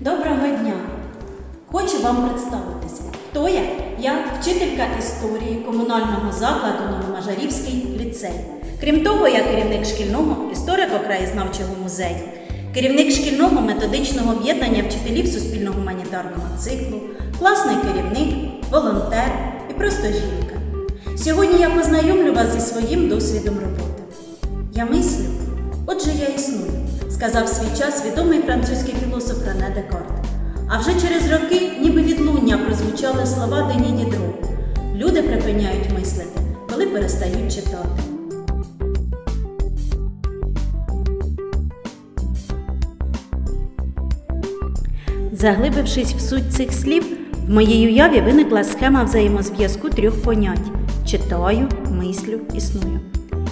Доброго дня! Хочу вам представитися. Хто я? Я вчителька історії комунального закладу Новомажарівський ліцей. Крім того, я керівник шкільного історико-краєзнавчого музею, керівник шкільного методичного об'єднання вчителів суспільно-гуманітарного циклу, класний керівник, волонтер і просто жінка. Сьогодні я познайомлю вас зі своїм досвідом роботи. Я мислю, отже, я існую, сказав свій час відомий французький філософ Рене Декарт. А вже через роки, ніби відлуння, прозвучали слова Дені Дідро. Люди припиняють мислити, коли перестають читати. Заглибившись в суть цих слів, в моїй уяві виникла схема взаємозв'язку трьох понять читаю, мислю, існую.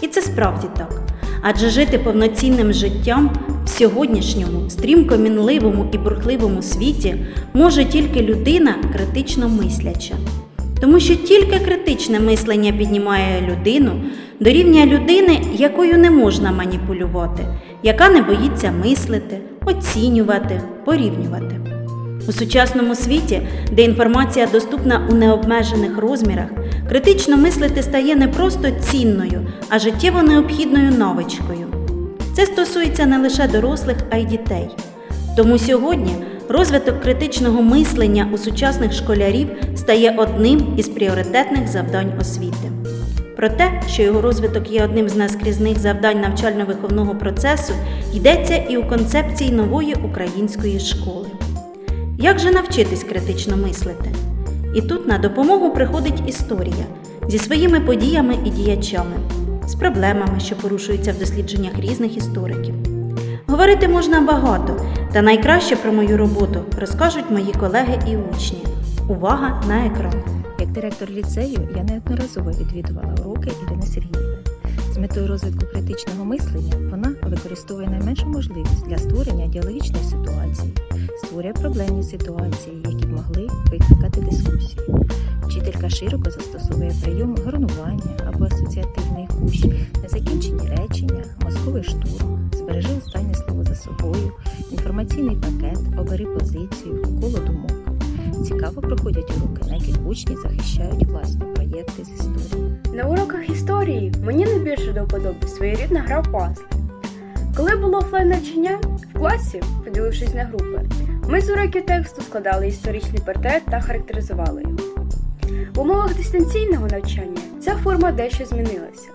І це справді так. Адже жити повноцінним життям в сьогоднішньому стрімко мінливому і бурхливому світі може тільки людина критично мисляча. Тому що тільки критичне мислення піднімає людину до рівня людини, якою не можна маніпулювати, яка не боїться мислити, оцінювати, порівнювати. У сучасному світі, де інформація доступна у необмежених розмірах, критично мислити стає не просто цінною, а життєво необхідною навичкою. Це стосується не лише дорослих, а й дітей. Тому сьогодні розвиток критичного мислення у сучасних школярів стає одним із пріоритетних завдань освіти. Про те, що його розвиток є одним з наскрізних завдань навчально-виховного процесу, йдеться і у концепції нової української школи. Як же навчитись критично мислити? І тут на допомогу приходить історія зі своїми подіями і діячами, з проблемами, що порушуються в дослідженнях різних істориків. Говорити можна багато, та найкраще про мою роботу розкажуть мої колеги і учні. Увага на екран! Як директор ліцею я неодноразово відвідувала уроки Ірини Сергіївни. З метою розвитку критичного мислення вона використовує найменшу можливість для створення діалогічної ситуації, створює проблемні ситуації, які б могли викликати дискусію. Вчителька широко застосовує прийом гарнування або асоціативний кущ, незакінчені речення, мозковий штурм, збережи останнє слово за собою, інформаційний пакет, обери позицію, коло думок. Цікаво проходять уроки, на яких учні захищають власні проєкти з історії. На уроках історії мені найбільше до вподоби своєрідна гра в пазли. Коли було офлайн навчання в класі, поділившись на групи, ми з уроків тексту складали історичний портрет та характеризували його. В умовах дистанційного навчання ця форма дещо змінилася.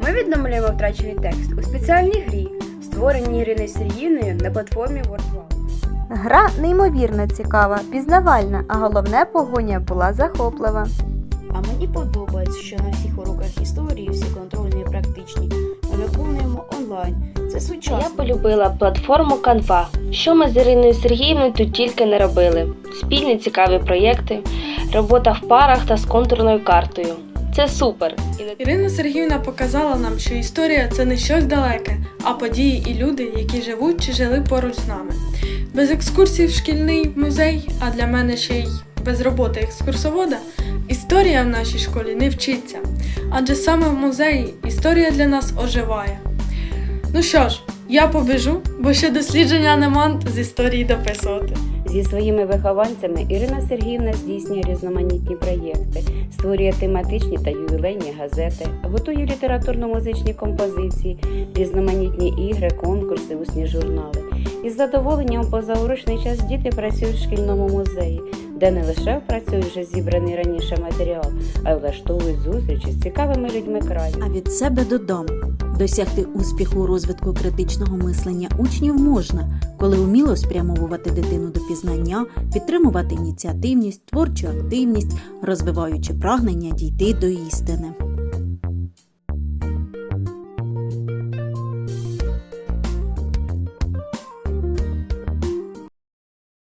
Ми відновлюємо втрачений текст у спеціальній грі, створеній Іриною Сергіївною на платформі WordWall. Гра неймовірно цікава, пізнавальна, а головне погоня була захоплива. А мені подобається, що на всіх уроках історії всі контрольні і практичні ми онлайн. Це сучасно. Я полюбила платформу Canva. Що ми з Іриною Сергіївною тут тільки не робили. Спільні цікаві проєкти, робота в парах та з контурною картою. Це супер! Ірина Сергіївна показала нам, що історія це не щось далеке, а події і люди, які живуть чи жили поруч з нами. Без екскурсій в шкільний музей, а для мене ще й без роботи екскурсовода, історія в нашій школі не вчиться. Адже саме в музеї історія для нас оживає. Ну що ж, я побіжу, бо ще дослідження нема з історії дописувати. Зі своїми вихованцями Ірина Сергіївна здійснює різноманітні проєкти, створює тематичні та ювілейні газети, готує літературно-музичні композиції, різноманітні ігри, конкурси, усні журнали. Із задоволенням позаурочний час діти працюють в шкільному музеї, де не лише опрацюють вже зібраний раніше матеріал, а й влаштовують зустрічі з цікавими людьми краю. А від себе додам. Досягти успіху у розвитку критичного мислення учнів можна, коли вміло спрямовувати дитину до пізнання, підтримувати ініціативність, творчу активність, розвиваючи прагнення дійти до істини.